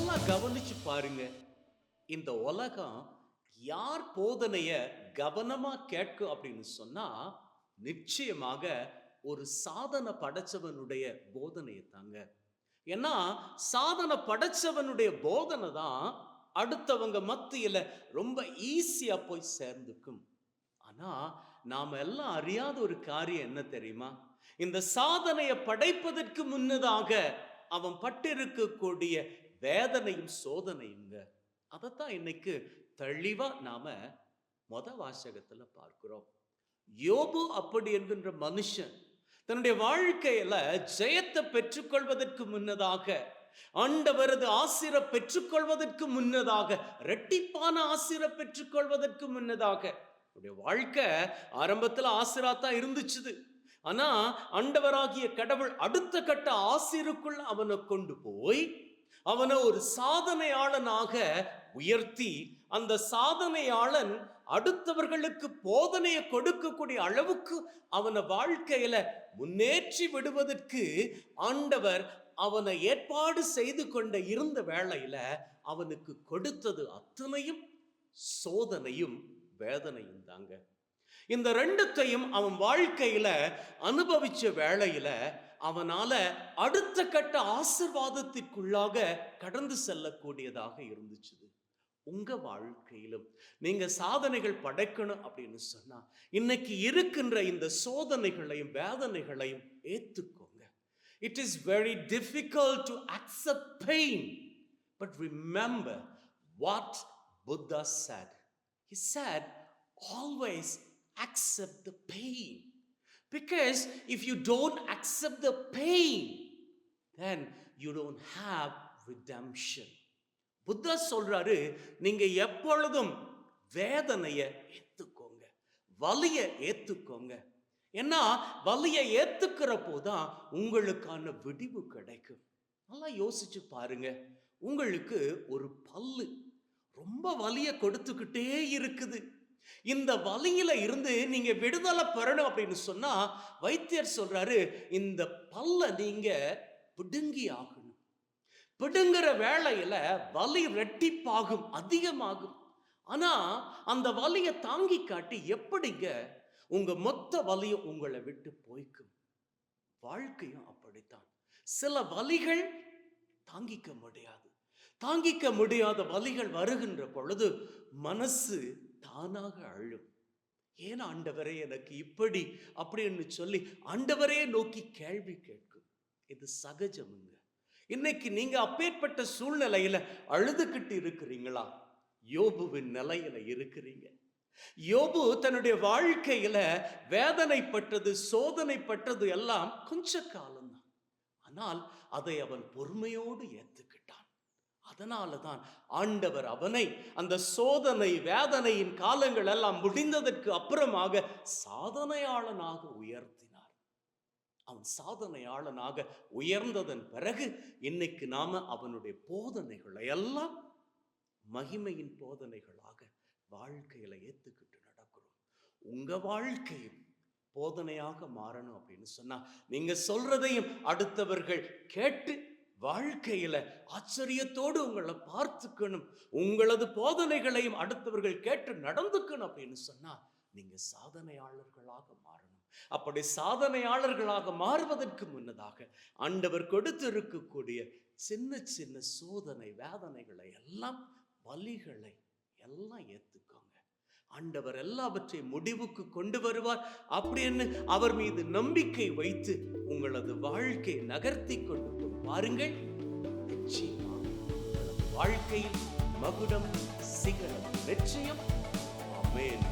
நல்லா கவனிச்சு பாருங்க. இந்த உலகம் யார் போதனைய கவனமா கேட்கும் அப்படின்னு சொன்னா நிச்சயமாக ஒரு சாதனை படைச்சவனுடைய போதனையை தாங்க. ஏன்னா சாதனை படைச்சவனுடைய போதனை தான் அடுத்தவங்க மத்தியில ரொம்ப ஈஸியா போய் சேர்ந்துக்கும் ஆனா நாம எல்லாம் அறியாத ஒரு காரியம் என்ன தெரியுமா? இந்த சாதனையை படைப்பதற்கு முன்னதாக அவன் பட்டிருக்கக்கூடிய வேதனையும் சோதனையுங்க அதைத்தான் இன்னைக்கு தெளிவாக நாம மொத வாசகத்தில் பார்க்கிறோம். யோபு அப்படி என்கின்ற மனுஷன் தன்னுடைய வாழ்க்கையில ஜெயத்தை பெற்றுக்கொள்வதற்கு முன்னதாக ஆண்டவரது ஆசிர பெற்றுக்கொள்வதற்கு முன்னதாக ரெட்டிப்பான ஆசிர பெற்றுக்கொள்வதற்கு முன்னதாக உடைய வாழ்க்கை ஆரம்பத்துல ஆசிராத்தான் இருந்துச்சுது. ஆனா ஆண்டவராகிய கடவுள் அடுத்த கட்ட ஆசிருக்குள் அவனை கொண்டு போய் அவனை ஒரு சாதனையாளனாக உயர்த்தி அந்த சாதனையாளன் அடுத்தவர்களுக்கு போதனையை கொடுக்கக்கூடிய அளவுக்கு அவனை வாழ்க்கையில முன்னேற்றி விடுவதற்கு ஆண்டவர் அவனை ஏற்பாடு செய்து கொண்ட இருந்த வேளையில அவனுக்கு கொடுத்தது அத்தனையும் சோதனையும் வேதனையும் தாங்க. இந்த ரெண்டுத்தையும் அவன் வாழ்க்கையில அனுபவிச்ச வேளையில அவனால அடுத்த கட்ட ஆசிர்வாதத்திற்குள்ளாக கடந்து செல்லக்கூடியதாக இருந்துச்சு உங்க வாழ்க்கையிலும் நீங்க சாதனைகள் படைக்கணும் அப்படின்னு சொன்னா இன்னைக்கு இருக்கின்ற இந்த சோதனைகளையும் வேதனைகளையும் ஏத்துக்கோங்க. It is very difficult to accept pain but remember what Buddha said. He said always accept the pain because if you don't accept the pain then you don't have redemption. Buddha சொல்றாரு நீங்க எப்பொழுதும் வேதனைய ஏத்துக்கோங்க. வலிய ஏத்துக்கோங்க. ஏன்னா வலிய ஏத்துக்கிற தான் உங்களுக்கான விடிவு கிடைக்கும். நல்லா யோசிச்சு பாருங்க. உங்களுக்கு ஒரு பல்லு ரொம்ப வலிய கொடுத்துக்கிட்டே இருக்குது. இந்த வலியில இருந்து நீங்க விடுதலை பெறணும் அப்படின்னு சொன்னா வைத்தியர் சொல்றாரு இந்த பல்ல நீங்க பிடுங்கி ஆகணும். பிடுங்குற வேளையில வலி ரெட்டிப்பாகும் அதிகமாகும். ஆனா அந்த வலியை தாங்கி காட்டி எப்படிங்க உங்க மொத்த வலியும் உங்களை விட்டு போய்க்கும்? வாழ்க்கையும் அப்படித்தான். சில வலிகள் தாங்கிக்க முடியாது. தாங்கிக்க முடியாத வலிகள் வருகின்ற பொழுது மனசு தானாக அழும். ஏன் ஆண்டவரே எனக்கு இப்படி அப்படின்னு சொல்லி ஆண்டவரே நோக்கி கேள்வி கேட்கும். இது சகஜமுங்க. இன்னைக்கு நீங்க அப்பேற்பட்ட சூழ்நிலையில அழுதுகிட்டு இருக்கிறீங்களா? யோபுவின் நிலையில இருக்கிறீங்க. யோபு தன்னுடைய வாழ்க்கையில வேதனைப்பட்டது சோதனைப்பட்டது எல்லாம் கொஞ்ச காலம்தான். ஆனால் அதை அவன் பொறுமையோடு ஏத்துக்கிட்டான். அதனால தான் ஆண்டவர் அவனை அந்த சோதனை வேதனையின் காலங்கள் எல்லாம் முடிந்ததற்கு அப்புறமாக சாதனையாளனாக உயர்த்தினார். அவன் சாதனையாளனாக உயர்ந்ததன் பிறகு இன்னைக்கு நாம அவனுடைய போதனைகளை எல்லாம் மகிமையின் போதனைகளாக வாழ்க்கையில ஏத்துக்கிட்டு நடக்கிறோம். உங்க வாழ்க்கையும் போதனையாக மாறணும் அப்படின்னு சொன்னா நீங்க சொல்றதையும் அடுத்தவர்கள் கேட்டு வாழ்க்கையில ஆச்சரியத்தோடு உங்களை பார்த்துக்கணும். உங்களது போதனைகளையும் அடுத்தவர்கள் கேட்டு நடந்துக்கணும் அப்படின்னு சொன்னா நீங்க சாதனையாளர்களாக மாறணும். அப்படி சாதனையாளர்களாக மாறுவதற்கு முன்னதாக ஆண்டவர் கொடுத்து இருக்கக்கூடிய சின்ன சின்ன சோதனை வேதனைகளை எல்லாம் வலிகளை எல்லாம் ஏத்துக்கோங்க. ஆண்டவர் எல்லாவற்றையும் முடிவுக்கு கொண்டு வருவார். அப்படின்னு அவர் மீது நம்பிக்கை வைத்து உங்களது வாழ்க்கை நகர்த்தி கொண்டு பாருங்கள் நிச்சயமாக வாழ்க்கையில் மகுடம் சிகரம் நிச்சயம். அமேன்